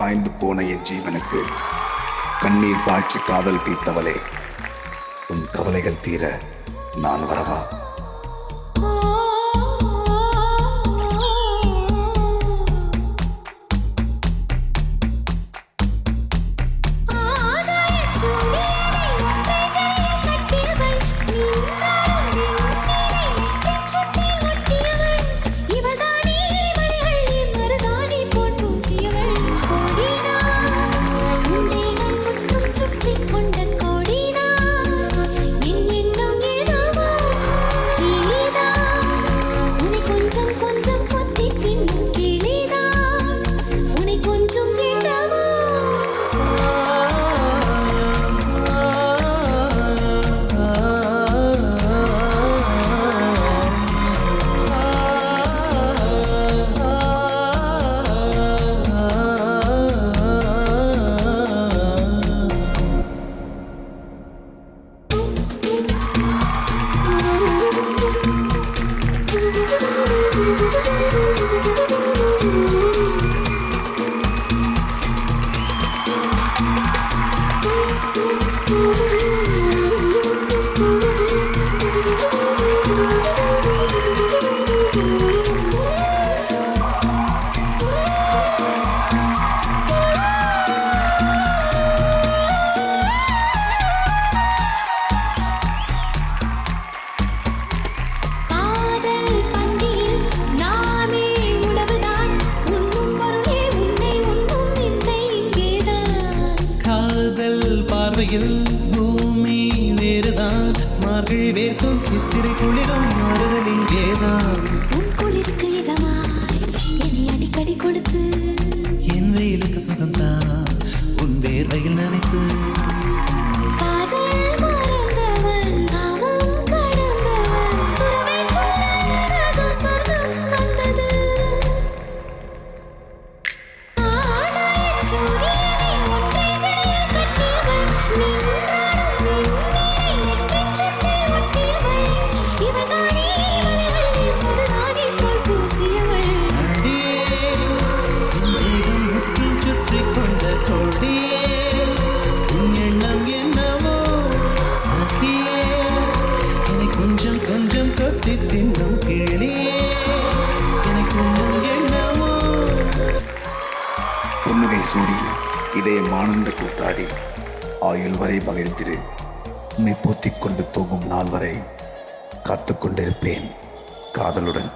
காய்ந்து போன என் ஜீவனுக்கு கண்ணீர் பாய்ச்சி காதல் தீர்த்தவளே உன் கவலைகள் தீர நான் வரவா? பார்வையில் பூமி வேறுதான். மார்கழி வேர்க்கும் சித்திரை குளிரும் மாறுதல் இங்கேதான் புன்னகை சூடி இதயம் ஆனந்த கூத்தாடி ஆயுள் வரை மகிழ்ந்திரு. உன்னை போத்திக் கொண்டு தூங்கும் நாள் வரை காத்து கொண்டிருப்பேன். காதலுடன்